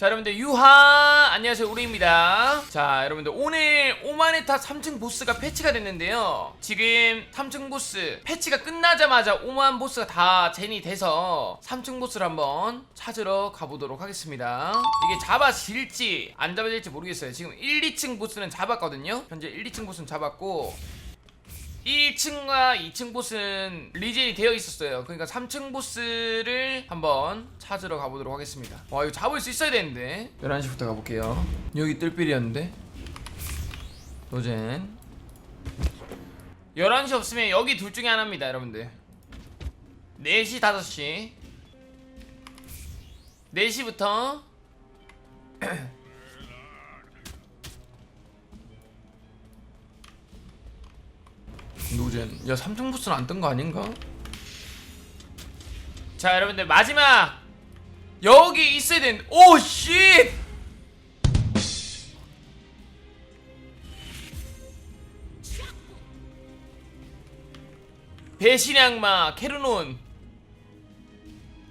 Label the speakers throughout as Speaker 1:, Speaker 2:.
Speaker 1: 자 여러분들 유하! 안녕하세요 우리입니다. 자 여러분들 오늘 오마네타 3층 보스가 패치가 됐는데요. 지금 3층 보스 패치가 끝나자마자 오만 보스가 다 젠이 돼서 3층 보스를 한번 찾으러 가보도록 하겠습니다. 이게 잡아질지 안 잡아질지 모르겠어요. 지금 1, 2층 보스는 잡았거든요. 현재 1, 2층 보스는 잡았고 1층과 2층 보스는 리젠이 되어 있었어요. 그러니까 3층 보스를 한번 찾으러 가보도록 하겠습니다. 와 이거 잡을 수 있어야 되는데 11시부터 가볼게요. 여기 뜰필이었는데 노젠 11시 없으면 여기 둘 중에 하나입니다 여러분들 4시 5시 4시부터 노젠 야 삼성 부스는 안 뜬 거 아닌가? 자 여러분들 마지막 여기 있어야 되는 오 씨! 배신의 악마 케르논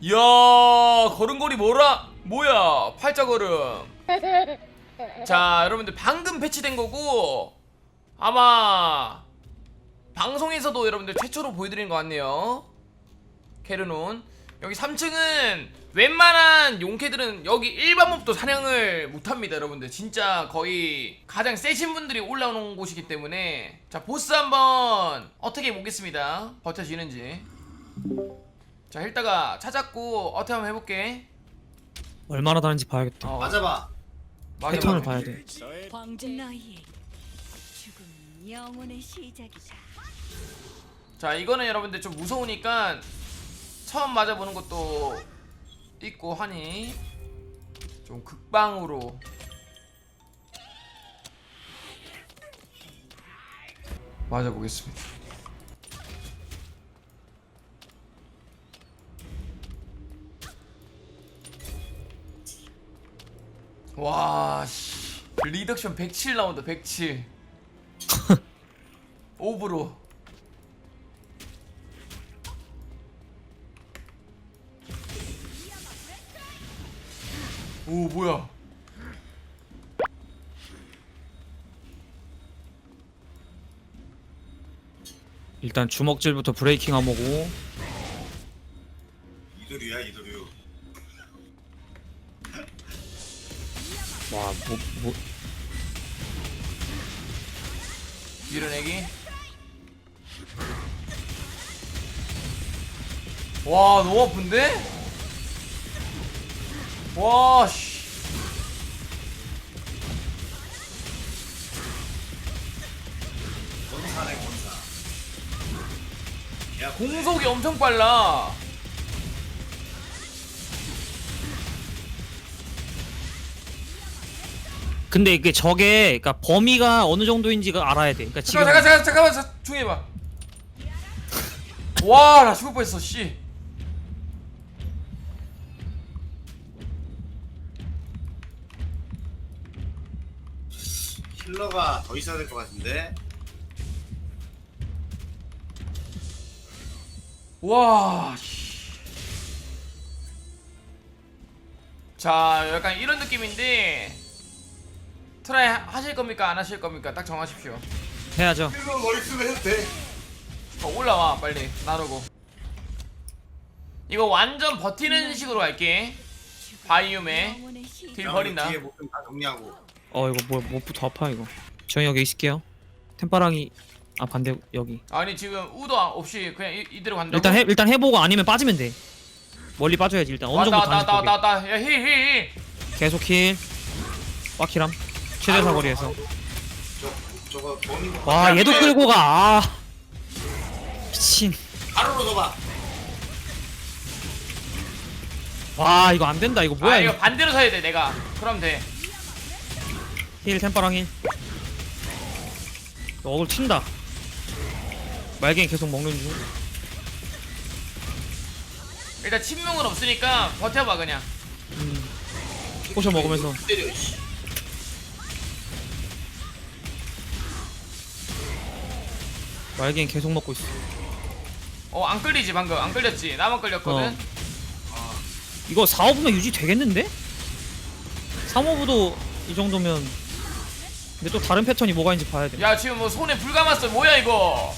Speaker 1: 이야 걸음걸이 뭐라 뭐야 팔자걸음 자 여러분들 방금 배치된 거고 아마 방송에서도 여러분들 최초로 보여드린 것 같네요. 캐르논 여기 3층은 웬만한 용캐들은 여기 일반 몹도 사냥을 못합니다 여러분들 진짜 거의 가장 세신 분들이 올라오는 곳이기 때문에 자 보스 한번 어떻게 보겠습니다 버텨지는지 자 일다가 찾았고 어떻게 한번 해볼게
Speaker 2: 얼마나 다른지 봐야겠다.
Speaker 1: 어,
Speaker 3: 맞아봐.
Speaker 1: 맞아,
Speaker 2: 패턴을
Speaker 1: 맞아.
Speaker 2: 봐야 돼.
Speaker 4: 황제 너희에게 죽음 영혼의 시작이다.
Speaker 1: 자 이거는 여러분들 좀 무서우니까 처음 맞아보는 것도 있고 하니 좀 극방으로. 맞아보겠습니다. 와 씨. 리덕션 107 나온다 107 오브로 오 뭐야
Speaker 2: 일단 주먹질부터 브레이킹 하모고
Speaker 3: 이도류야 이도류.
Speaker 2: 와 뭐 뭐.
Speaker 1: 밀어내기 와 너무 아픈데? 와 씨
Speaker 3: 권사네 권사. 야
Speaker 1: 공속이 엄청 빨라
Speaker 2: 근데 이게 저게 그러니까 범위가 어느 정도인지가 알아야 돼. 그러니까 지금
Speaker 1: 잠깐 잠깐 잠깐 잠깐만 자, 조용히 해봐 와 나 죽을 뻔했어 씨
Speaker 3: 힐러가 더 있어야 될 것 같은데.
Speaker 1: 와, 씨. 자, 약간 이런 느낌인데 트라이 하- 하실 겁니까? 안 하실 겁니까? 딱 정하십시오.
Speaker 2: 해야죠.
Speaker 3: 힐러 뭐 있으면 해도 돼.
Speaker 1: 어, 올라와 빨리 나르고. 이거 완전 버티는 식으로 갈게.
Speaker 4: 시작.
Speaker 1: 딜 버린다.
Speaker 3: 뒤에 목좀 다 정리하고.
Speaker 2: 어 이거 뭐 뭐부터 아파 이거. 저희 여기 있을게요. 템파랑이 아 반대 여기.
Speaker 1: 아니 지금 우도 없이 그냥 이, 이대로 간다고.
Speaker 2: 일단 해 일단 해보고 아니면 빠지면 돼. 멀리 빠져야지 일단 어느 정도
Speaker 1: 왔다
Speaker 2: 다는지
Speaker 1: 왔다
Speaker 2: 보게.
Speaker 1: 왔다 왔다. 야, 힐, 힐, 힐.
Speaker 2: 계속 힐. 빡키람. 최대 사거리에서.
Speaker 3: 저 저거 범위.
Speaker 2: 와 얘도 끌고 가. 아. 미친.
Speaker 3: 바로 넣어봐.
Speaker 2: 와 이거 안 된다 이거 뭐야
Speaker 1: 아, 이거
Speaker 2: 이거.
Speaker 1: 반대로 서야 돼, 내가. 그럼 돼.
Speaker 2: 힐 템파랑 힐. 너 어글 튄다. 말갱이 계속 먹는 중.
Speaker 1: 일단 침묵은 없으니까 버텨봐 그냥.
Speaker 2: 음. 포셔 먹으면서.
Speaker 3: 때려. 씨.
Speaker 2: 말갱이 계속 먹고 있어.
Speaker 1: 어안 끌리지 방금 안 끌렸지 나만 끌렸거든
Speaker 2: 어. 이거 4, 5분만 유지 되겠는데? 3호부도 이 정도면 근데 또 다른 패턴이 뭐가 있는지 봐야 돼.
Speaker 1: 야 지금 뭐 손에 불 감았어. 뭐야 이거?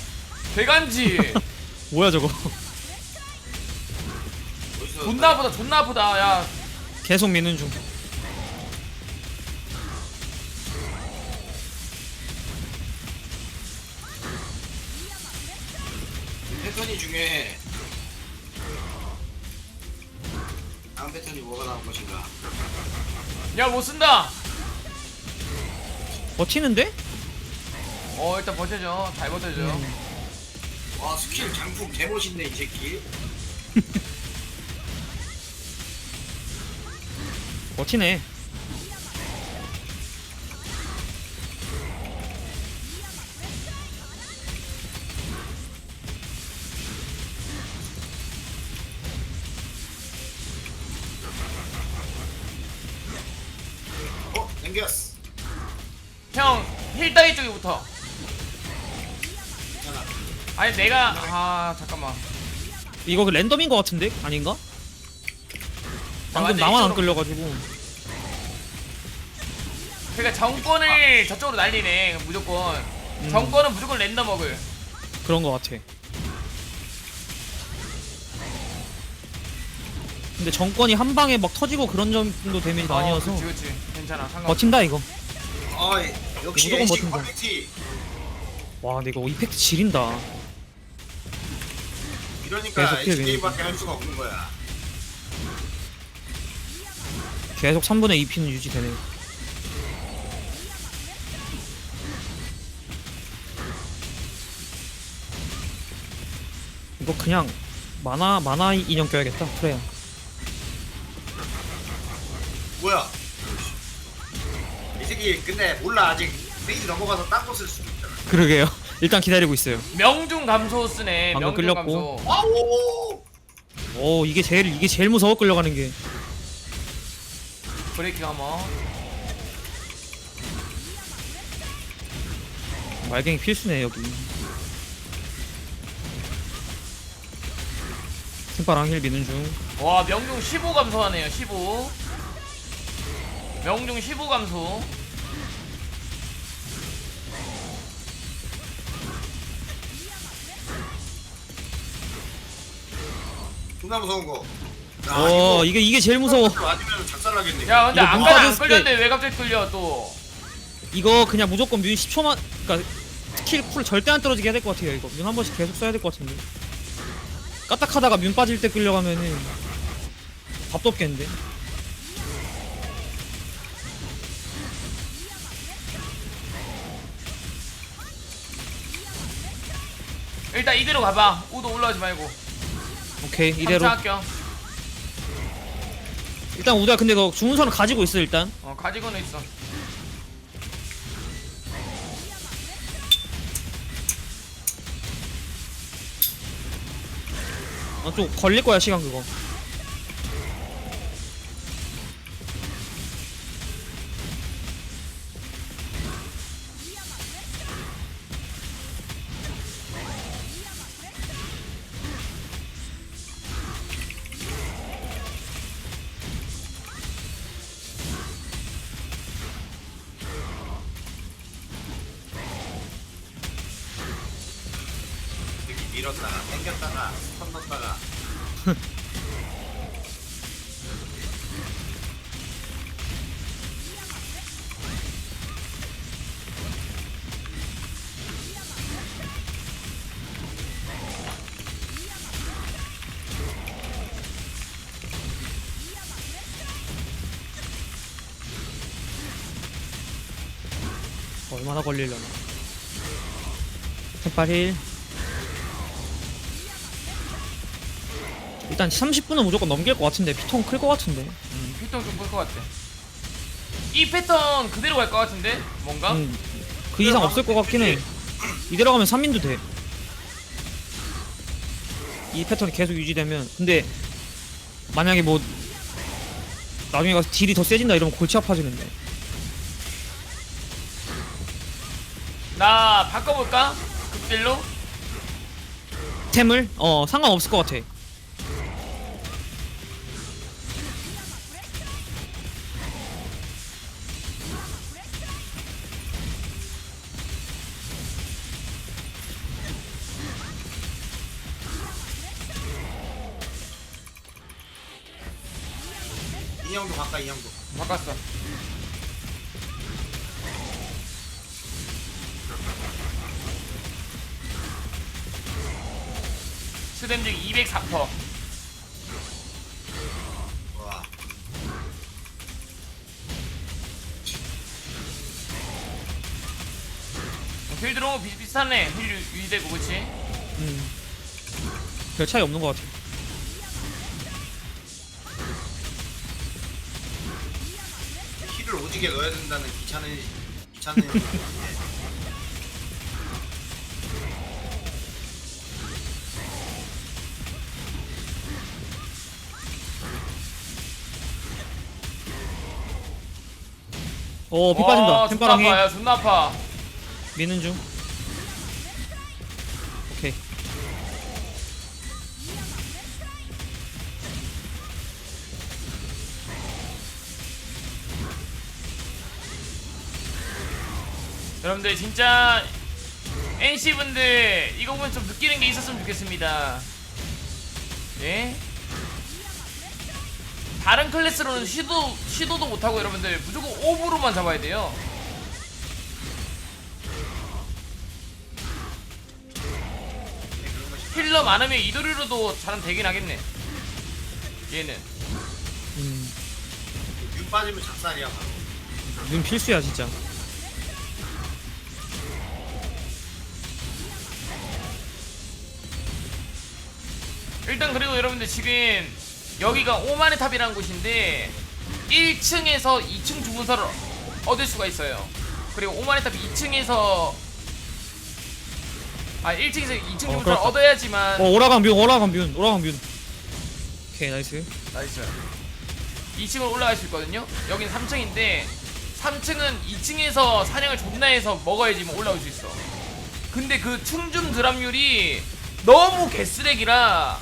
Speaker 1: 대간지.
Speaker 2: 뭐야 저거?
Speaker 1: 존나 아프다 존나 아프다 야.
Speaker 2: 계속 미는 중.
Speaker 3: 패턴이 중요해. 다음 패턴이 뭐가 나올 것인가?
Speaker 1: 야 못 쓴다
Speaker 2: 버티는데?
Speaker 1: 어 일단 버텨줘 잘 버텨줘
Speaker 2: 음.
Speaker 3: 와 스킬 장풍 개멋있네 이 새끼.
Speaker 2: 버티네
Speaker 1: 힐 따위
Speaker 3: 괜찮아.
Speaker 1: 아니 내가 아 잠깐만.
Speaker 2: 이거 그 랜덤인 것 같은데? 아닌가? 방금
Speaker 1: 완전
Speaker 2: 나만 안 끌려가지고.
Speaker 1: 그러니까 정권을 저쪽으로 날리네 무조건.
Speaker 2: 음.
Speaker 1: 정권은 무조건 랜덤 먹을
Speaker 2: 그런 것 같아. 근데 정권이 한 방에 막 터지고 그런 정도 데미지
Speaker 1: 어,
Speaker 2: 아니어서
Speaker 1: 그치 그치. 괜찮아 상관
Speaker 2: 버틴다 이거.
Speaker 3: 어이 역시
Speaker 2: 무조건
Speaker 3: NC
Speaker 2: 버틴다.
Speaker 3: 퀄리티.
Speaker 2: 와 근데 이거 이펙트 지린다
Speaker 3: 이러니까
Speaker 2: 계속 피해,
Speaker 3: NC 게임밖에 할 수가 없는 거야.
Speaker 2: 계속 3분의 2피는 유지되네 이거 그냥 만화 만화 인형 껴야겠다 프레야
Speaker 3: 뭐야? 이 새끼 근데 몰라 아직 페이지 넘어가서 딴거쓸 수도 있잖아.
Speaker 2: 그러게요. 일단 기다리고 있어요.
Speaker 1: 명중 감소 쓰네.
Speaker 2: 방금
Speaker 1: 명중
Speaker 2: 끌렸고.
Speaker 1: 감소.
Speaker 3: 아오.
Speaker 2: 오 이게 제일 이게 제일 무서워 끌려가는 게.
Speaker 1: 브레이킹 하머.
Speaker 2: 말갱이 필수네 여기. 팀바랑 힐 미는 중.
Speaker 1: 와 명중 15 감소하네요 15 명중 15 감소
Speaker 3: 존나 무서운 거. 야,
Speaker 2: 어 이게 이게 제일 무서워.
Speaker 3: 맞으면 작살나겠네.
Speaker 1: 야 근데
Speaker 2: 이거 문
Speaker 1: 아까는 안
Speaker 2: 빠졌을 때-
Speaker 1: 끌렸는데 왜 갑자기 끌려 또?
Speaker 2: 이거 그냥 무조건 뮤 10초만 그니까 스킬 쿨 절대 안 떨어지게 해야 될 것 같아요 이거. 뮤 한 번씩 계속 써야 될 것 같은데. 까딱하다가 뮤 빠질 때 끌려가면은 밥도 없겠는데?
Speaker 1: 일단 이대로 가봐. 우도 올라오지 말고
Speaker 2: 오케이 이대로.
Speaker 1: 합격
Speaker 2: 일단 우리가 근데 너 주문서는 가지고 있어 일단.
Speaker 1: 어 가지고는 있어.
Speaker 2: 어, 좀 걸릴 거야 시간 그거
Speaker 3: 밀었다가 당겼다가 턴 넣었다가.
Speaker 2: 얼마나 걸리려나 템빨 힐 일단 30분은 무조건 넘길 것 같은데 피통 클 것 같은데.
Speaker 1: 음, 피통 좀끌것 같아. 이 패턴 그대로 갈 것 같은데? 뭔가?
Speaker 2: 음, 그 이상 없을 것 같긴 해. 이대로 가면 3인도 돼. 이 패턴이 계속 유지되면. 근데 만약에 뭐 나중에 가서 딜이 더 세진다 이러면 골치 아파지는데.
Speaker 1: 나 바꿔볼까? 극딜로?
Speaker 2: 템을? 어 상관없을 것 같아
Speaker 3: 인형도 바꿔 인형도
Speaker 1: 바꿨어 스댐 중 204%.
Speaker 3: 와
Speaker 1: 필드로 비슷비슷하네. 힐 유- 유지되고 그치?
Speaker 2: 음. 별 차이 없는 것 같아.
Speaker 3: 오지게 넣어야 된다는 귀찮은 귀찮은.
Speaker 2: 어, 피 빠진다.
Speaker 1: 존나
Speaker 2: 해.
Speaker 1: 아파요. 존나 아파.
Speaker 2: 미는 중.
Speaker 1: 여러분들 진짜 NC 분들 이거 보면 좀 느끼는 게 있었으면 좋겠습니다. 예? 다른 클래스로는 시도 시도도 못 하고 여러분들 무조건 오브로만 잡아야 돼요. 힐러 많으면 이도리로도 잘 되긴 하겠네. 얘는
Speaker 2: 음.
Speaker 3: 윤 빠지면 작살이야 바로
Speaker 2: 눈 필수야, 진짜.
Speaker 1: 여러분들 지금 여기가 오만의 탑이라는 곳인데 1층에서 2층 주문서를 얻을 수가 있어요. 그리고 오만의 탑 2층에서 아 1층에서 2층 주문서를
Speaker 2: 그렇다.
Speaker 1: 얻어야지만
Speaker 2: 어, 오라강 뮨, 오라강 뮨, 오라강 뮨. 오케이, 나이스.
Speaker 1: 나이스 2층으로 올라갈 수 있거든요. 여긴 3층인데 3층은 2층에서 사냥을 존나 해서 먹어야지 뭐 올라올 수 있어. 근데 그 충준 드랍률이 너무 개쓰레기라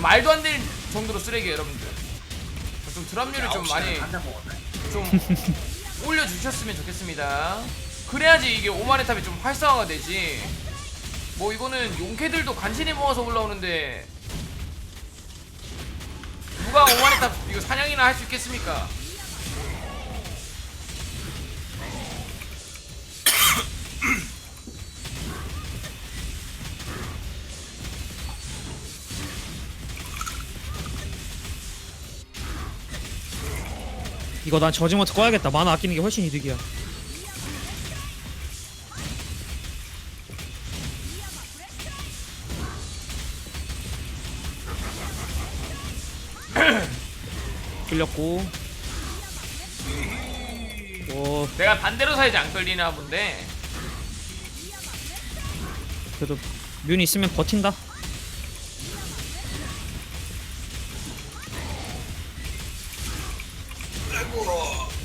Speaker 1: 말도 안 될 정도로 쓰레기예요 여러분들. 좀 드랍률을 좀 많이 좀 올려주셨으면 좋겠습니다. 그래야지 이게 오마네 탑이 좀 활성화가 되지. 뭐 이거는 용캐들도 간신히 모아서 올라오는데 누가 오마네 탑 이거 사냥이나 할 수 있겠습니까?
Speaker 2: 이거 난 저지먼트 꺼야겠다. 만화 아끼는 게 훨씬 이득이야. 끌렸고. 오,
Speaker 1: 내가 반대로 사야지 안 끌리나 본데.
Speaker 2: 그래도 뮨 있으면 버틴다.
Speaker 3: 순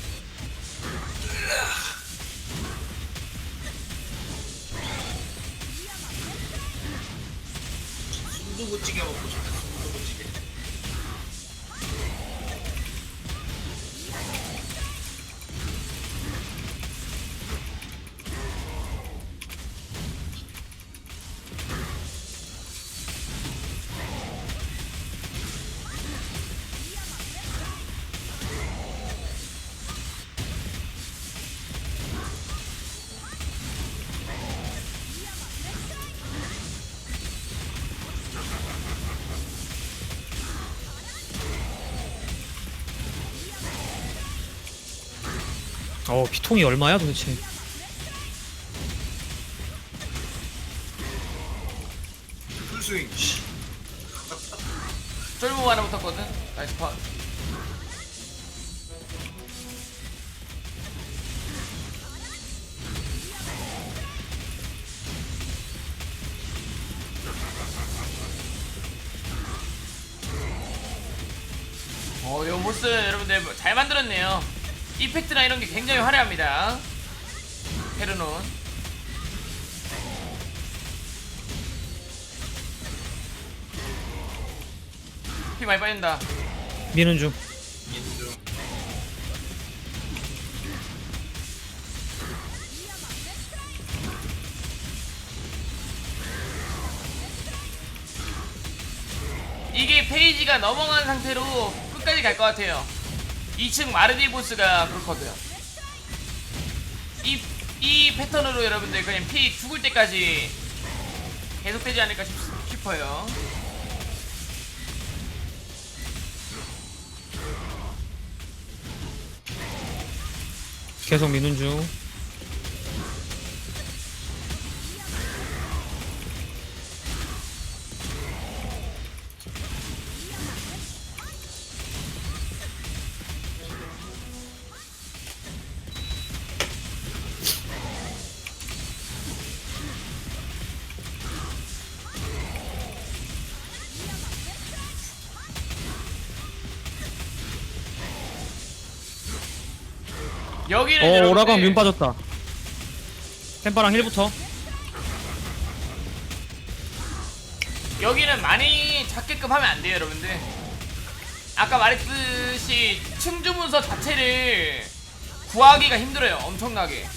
Speaker 2: 어, 피통이 얼마야 도대체?
Speaker 1: 이펙트나 이런 게 굉장히 화려합니다. 헤르논. 피 많이 빠진다.
Speaker 2: 미는 중.
Speaker 1: 이게 페이지가 넘어간 상태로 끝까지 갈 것 같아요 2층 마르디 보스가 그렇거든요. 이, 이 패턴으로 여러분들 그냥 피 죽을 때까지 계속되지 않을까 싶, 싶어요.
Speaker 2: 계속 미는 중
Speaker 1: 여러분들
Speaker 2: 오라강 뮨 빠졌다. 템파랑 힐부터.
Speaker 1: 여기는 많이 잡게끔 하면 안 돼요 여러분들. 아까 말했듯이 충주문서 자체를 구하기가 힘들어요 엄청나게.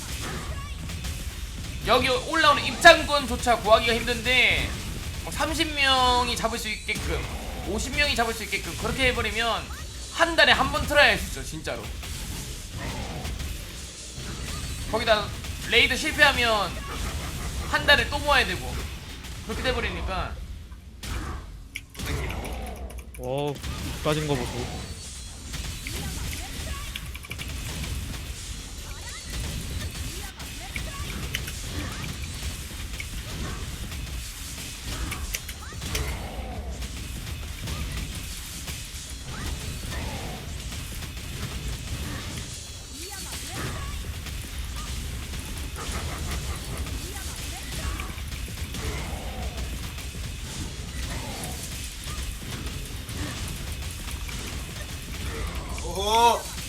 Speaker 1: 여기 올라오는 입장권조차 구하기가 힘든데 뭐 30명이 잡을 수 있게끔 50명이 잡을 수 있게끔 그렇게 해버리면 한 달에 한 번 틀어야 할 수 있어 진짜로 거기다 레이드 실패하면 한 달에 또 모아야 되고. 그렇게 돼버리니까.
Speaker 2: 어 빠진 거 보소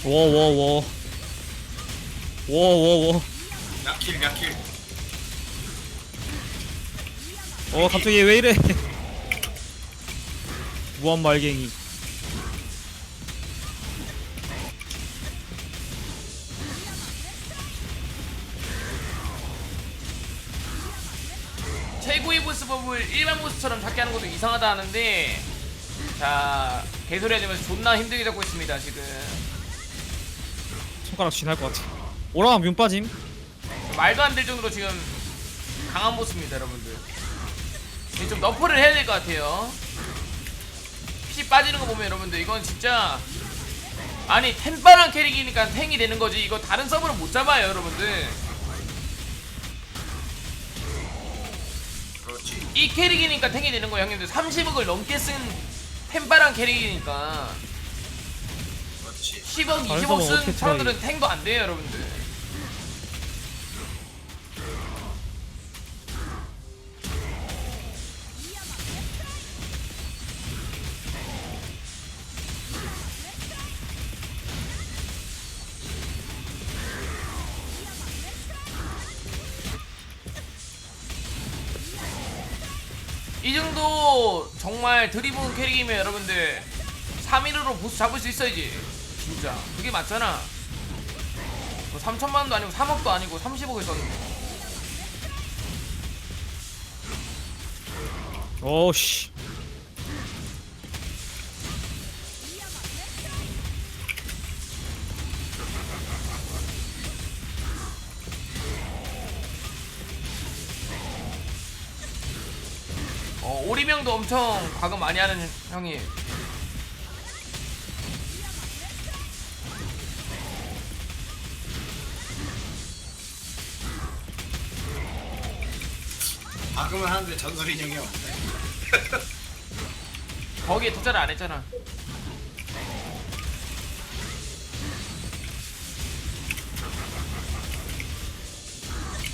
Speaker 2: 워워워. 워워워.
Speaker 3: 야킬 야킬?
Speaker 2: 어 갑자기 왜 이래? 무한 말갱이.
Speaker 1: 최고의 보스법을 일반 보스처럼 잡게 하는 것도 이상하다 하는데 자 개소리 하면서 존나 힘들게 잡고 있습니다 지금
Speaker 2: 손가락 쥐날 것 같아. 오라강 뮨 빠짐.
Speaker 1: 말도 안 될 정도로 지금 강한 보스입니다 여러분들. 이제 좀 너프를 해야 될 것 같아요. 피 빠지는 거 보면 여러분들 이건 진짜 아니 템빠란 캐릭이니까 탱이 되는 거지. 이거 다른 서브로 못 잡아요 여러분들.
Speaker 3: 그렇지.
Speaker 1: 이 캐릭이니까 탱이 되는 거예요 형님들. 30억을 넘게 쓴 템빠란 캐릭이니까 10억,
Speaker 2: 다른
Speaker 1: 20억
Speaker 2: 서버는
Speaker 1: 쓴
Speaker 2: 어떻게
Speaker 1: 사람들은 탱도 안 돼요, 여러분들. 이 정도 정말 드리븐 캐릭이면 여러분들 3일으로 보스 잡을 수 있어야지 진짜. 그게 맞잖아. 뭐 3천만 원도 아니고 3억도 아니고 30억을 썼는데.
Speaker 2: 어씨.
Speaker 1: 어, 오리명도 엄청 과금 많이 하는 형이
Speaker 3: 박음을 하는데 전설 인형이 없네.
Speaker 1: 거기에 투자를 안 했잖아.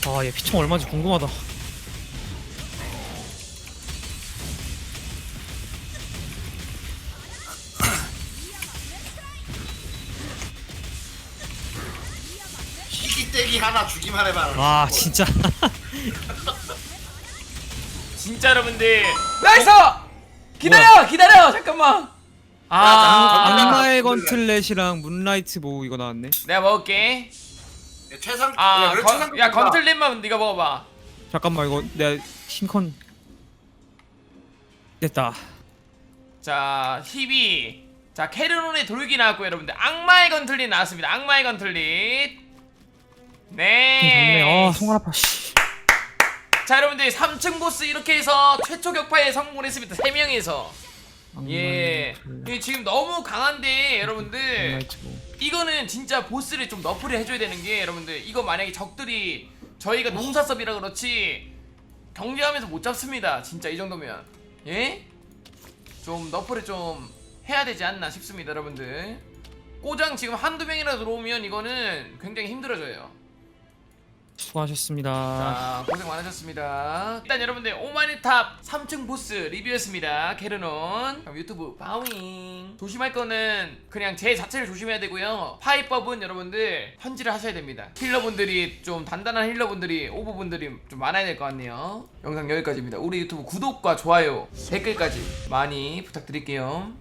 Speaker 2: 아 얘 피총 얼마인지 궁금하다.
Speaker 3: 희귀떼기 하나 주기만 해봐
Speaker 2: 아 진짜
Speaker 1: 진짜 여러분들. 나이스! 기다려! 기다려! 잠깐만! 아,
Speaker 3: 아,
Speaker 2: 악마의 건틀렛이랑 문라이트 보우 이거 나왔네?
Speaker 1: 내가 먹을게.
Speaker 3: 야, 최상
Speaker 1: 아,
Speaker 3: 야, 왜
Speaker 1: 건-
Speaker 3: 최상
Speaker 1: 야 건틀렛만 네가 먹어봐.
Speaker 2: 잠깐만 이거 내가 힘컨. 됐다.
Speaker 1: 자 힙이 자 캐르논의 돌기 나왔고 여러분들. 악마의 건틀릿 나왔습니다. 악마의 건틀릿 네
Speaker 2: 좋네. 아 손가락 아파. 씨.
Speaker 1: 자 여러분들 3층 보스 이렇게 해서 최초 격파에 성공을 했습니다. 3명이서. 예. 이게 지금 너무 강한데 여러분들.
Speaker 2: 뭐.
Speaker 1: 이거는 진짜 보스를 좀 너프를 해줘야 되는 게 여러분들. 이거 만약에 적들이 저희가 농사섭이라 그렇지 경쟁하면서 못 잡습니다. 진짜 이 정도면. 예? 좀 너프를 좀 해야 되지 않나 싶습니다 여러분들. 꼬장 지금 한두 명이나 들어오면 이거는 굉장히 힘들어져요
Speaker 2: 수고하셨습니다.
Speaker 1: 자 고생 많으셨습니다. 일단 여러분들 오마니 탑 3층 보스 리뷰였습니다. 캐르논. 그럼 유튜브 바윙. 조심할 거는 그냥 제 자체를 조심해야 되고요. 파이법은 여러분들 현질을 하셔야 됩니다. 힐러분들이 좀 단단한 힐러분들이 오버분들이 좀 많아야 될 것 같네요. 영상 여기까지입니다. 우리 유튜브 구독과 좋아요 댓글까지 많이 부탁드릴게요